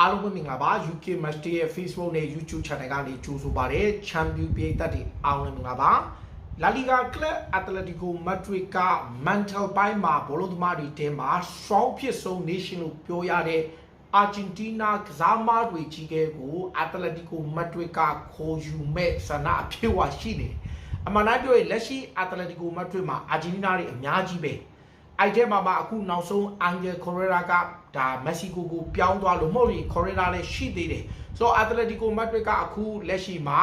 အားလုံးပဲမင်္ဂလာပါ UK Match Day ရဲ့ Facebook နဲ့ YouTube Channel ကနေကြိုဆိုပါရစေ Champion ပြည်သက်တွေအားလုံးမင်္ဂလာပါ La Liga Club Atletico Madrid က mental ပိုင်းမှာဘောလုံးသမားတွေတဲမှာ strong ဖြစ်ဆုံး nation လို့ပြောရတဲ့အာဂျင်တီးနားကစားမတွေကြီးကဲကို Atletico Madrid ကခေါ်ယူမဲ့ဆန္ဒအဖြစ်ဝရှိနေတယ်အမှန်တိုင်းပြောရင်လက်ရှိ Atletico Madrid မှာအာဂျင်တီးနားတွေအများကြီးပဲအဲ့ထဲမှာမှအခုနောက်ဆုံး Angel Correa ကဒါမက်ဆီကိုကိုပြောင်းသွားလို့မဟုတ်ရင် Correa လည်းရှိသေးတယ်ဆိုတော့ Atletico Madrid ကအခုလက်ရှိမှာ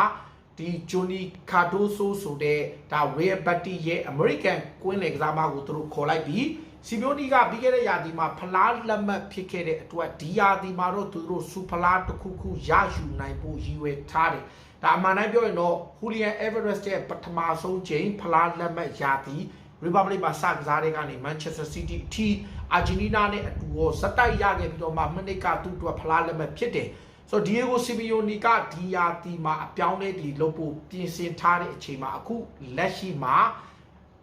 ဒီဂျိုနီကာဒိုဆိုဆိုတဲ့ဒါ Real Betis ရဲ့ American ကွင်းလေကစားမကိုသူတို့ခေါ်လိုက်ပြီးစီမျိုးနီကပြီးခဲ့တဲ့ရာသီမှာဖလားလက်မှတ်ဖြစ်ခဲ့တဲ့အတွက်ဒီရာသီမှာတော့သူတို့စူဖလားတစ်ခုခုရယူနိုင်ဖို့ရည်ရွယ်ထားတယ်ဒါအမှန်တိုင်းပြောရင်တော့ Julian Everest ရဲ့ပထမဆုံးချိန်ဖလားလက်မှတ်ရာသီ Republic မှာစကစားတဲ့ကနေ Manchester City အထိ Argentina နဲ့အတူရောစတိုက်ရခဲ့ပြီးတော့မှမနစ်ကသူ့အတွက်ဖလားလက်မှတ်ဖြစ်တယ်ဆိုတော့ Diego Simeone ကဒီယာတီမှာအပြောင်းလဲဒီလုပ်ဖို့ပြင်ဆင်ထားတဲ့အချိန်မှာအခုလက်ရှိမှာ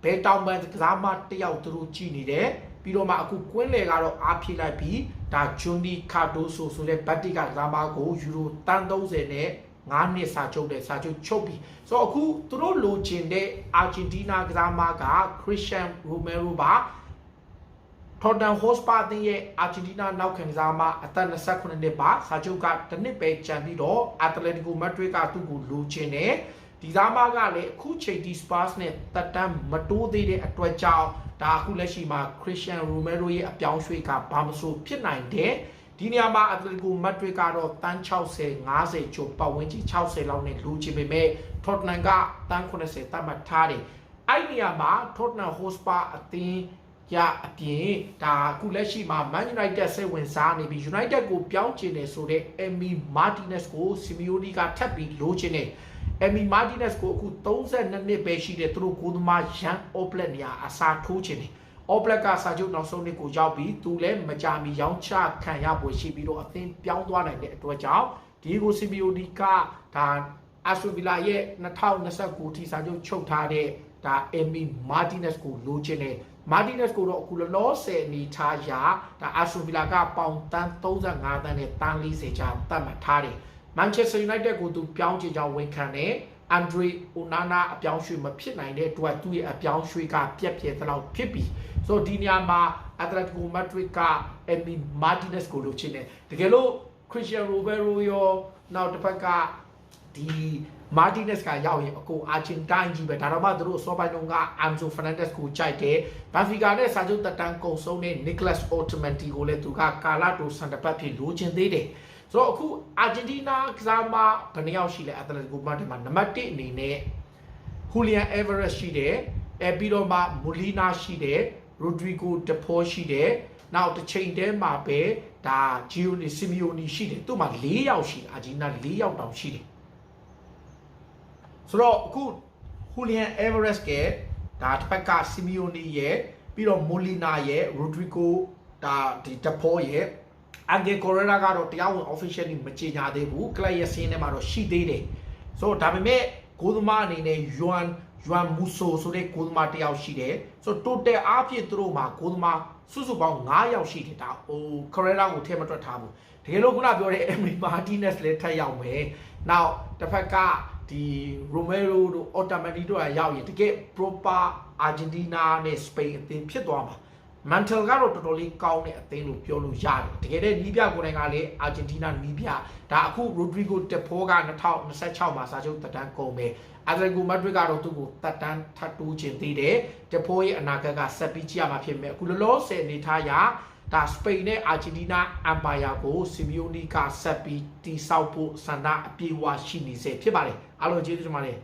ဘဲတောင်ပန်ကစားမတစ်ယောက်သူတို့ကြည့်နေတယ်ပြီးတော့မှအခုကွင်းလေကတော့အားဖြည့်လိုက်ပြီးဒါဂျွန်ဒီကာဒိုဆိုဆိုတဲ့ဘတ်တီကကစားမကိုယူရိုတန်30နဲ့ 9နှစ်စာချုပ်တဲ့စာချုပ်ချုပ်ပြီးဆိုတော့အခုသူတို့လိုချင်တဲ့အာဂျင်တီးနားကစားမကခရစ်ရှန်ရိုမဲရိုပါထော်တန်ဟော့စပါတင်ရဲ့အာဂျင်တီးနားနောက်ခံကစားမအသက်28နှစ်ပါစာချုပ်ကတစ်နှစ်ပဲကျန်ပြီးတော့အက်တလက်တီကိုမက်ဒရစ်ကသူ့ကိုလိုချင်တယ်ဒီသားမကလည်းအခုချိန်ဒီစပါစ်နဲ့တက်တန်းမတိုးသေးတဲ့အတွက်ကြောင့်ဒါအခုလက်ရှိမှာခရစ်ယာန်ရိုမဲရိုရဲ့အပြောင်းရွှေ့ကဘာမဆိုဖြစ်နိုင်တယ် ဒီနေရာမှာအက်တလက်ကိုမက်ဒရစ်ကတော့တန်း60 50ကျော်ပတ်ဝန်းကျင်60လောက်နဲ့လိုချင်ပေမဲ့ထော့တနန်ကတန်း80တတ်မှတ်ထားတယ်အဲ့ဒီနေရာမှာထော့တနန်ဟိုစပါအသင်းရအပြင်ဒါအခုလက်ရှိမှာ Man United စိတ်ဝင်စားနေပြီး United ကိုပြောင်းချင်တယ်ဆိုတော့ Emi Martinez ကို Simeone ကထပ်ပြီးလိုချင်တယ် Emi Martinez ကိုအခု32နှစ်ပဲရှိတယ်သူတို့ကိုသမား Young Oblak နေရာအစားထိုးချင်တယ် Oblak ကစာချုပ်နောက်ဆုံးနှစ်ကိုရောက်ပြီးသူလည်းမကြမီရောင်းချခံရပွဲရှိပြီးတော့အသင်းပြောင်းသွားနိုင်တဲ့အတွက်ကြောင့် Diego Simeone ကဒါ Aston Villa ရဲ့2029ထိစာချုပ်ချုပ်ထားတဲ့ဒါ Emi Martinez ကိုလိုချင်တယ် Martinez ကိုတော့အခုလောလောဆယ်အနေထားရာဒါ Aston Villa ကပေါင်တန်း35တန်းနဲ့တန်း40ချာတတ်မှတ်ထားတယ် Manchester United ကိုသူပြောင်းချင်ကြောင်းဝန်ခံတယ် Andre Onana အပြောင်းရွှေ့မဖြစ်နိုင်တဲ့အတွက်သူ့ရဲ့အပြောင်းရွှေ့ကပြက်ပြဲသလောက်ဖြစ်ပြီဆိုတော့ဒီနေရာမှာ Atletico Madrid က Emi Martinez ကိုလိုချင်တယ်တကယ်လို့ Christian Romero ရောနောက်တစ်ဖက်ကဒီ Martinez ကရောက်ရင်အကိုအာဂျင်တိုင်းကြီးပဲဒါတော့မှသူတို့စောပိုင်းတုန်းက Anzo Fernandez ကိုကြိုက်တယ်ဘန်ဖီကာနဲ့စာချုပ်တက်တန်းကုံဆုံးတဲ့ Nicolas Otamendi ကိုလည်းသူကကာလာတိုစန်တပတ်ဖြစ်လိုချင်သေးတယ်ဆိုတော့အခုအာဂျင်တီးနားကစားမဘယ်နှယောက်ရှိလဲအက်တလက်တီကိုမတ်ဒီမှာနံပါတ်1အနေနဲ့ Julian Alvarez ရှိတယ်အဲပြီးတော့မှ Molina ရှိတယ် Rodrigo De Paul ရှိတယ်နောက်တစ်ချိန်တည်းမှာပဲဒါ Giovanni Simeone ရှိတယ်သူ့မှာ၄ယောက်ရှိတယ်အာဂျင်တီးနား၄ယောက်တောင်ရှိတယ် ဆိုတော့အခု Julian Alvarez ကဒါတစ်ဖက်က Simeone ရဲ့ပြီးတော့ Molina ရဲ့ Rodrigo ဒါဒီ De Paul ရဲ့အန်ဂေကိုရရာကတော့တရားဝင် officially မကြေညာသေးဘူးကလပ်ရဲ့စင်းထဲမှာတော့ရှိသေးတယ်ဆိုတော့ဒါပေမဲ့ဂိုးသမားအနေနဲ့ Yuan Yuan Muso ဆိုတဲ့ဂိုးသမားတစ်ယောက်ရှိတယ်ဆိုတော့ total အားဖြင့်သူတို့မှာဂိုးသမားစုစုပေါင်း9ယောက်ရှိတယ်ဒါဟို Correa ကိုထည့်မတွက်ထားဘူးတကယ်လို့ခုနပြောတဲ့ Emily Martinez လည်းထပ်ရောက်မယ်နောက်တစ်ဖက်ကဒီ Romero တို့ Otamendi တို့ကရောက်ရင်တကယ် proper Argentina နဲ့ Spain အသင်းဖြစ်သွားမှာ Mantle ကတော့တော်တော်လေးကောင်းတဲ့အသင်းလို့ပြောလို့ရတယ်တကယ်တည်းနီးပြကိုယ်တိုင်ကလည်းအာဂျင်တီးနားနီးပြဒါအခု Rodrigo De Paul က2026မှာစာချုပ်တက်တန်းကုန်မယ် Atletico Madrid ကတော့သူ့ကိုတက်တန်းထပ်တိုးခြင်းသေးတယ် De Paul ရဲ့အနာဂတ်ကဆက်ပြီးကြည့်ရမှာဖြစ်မယ်အခုလောလောဆယ်အနေထားရာ ဒါစပိန်နဲ့အာဂျင်တီးနားအမ်ပါယာကိုစီမီယိုနီကဆက်ပြီးတိဆောက်ဖို့ဆန္ဒအပြေအဝရှိနေစေဖြစ်ပါတယ်အားလုံးကျေးဇူးတင်ပါတယ်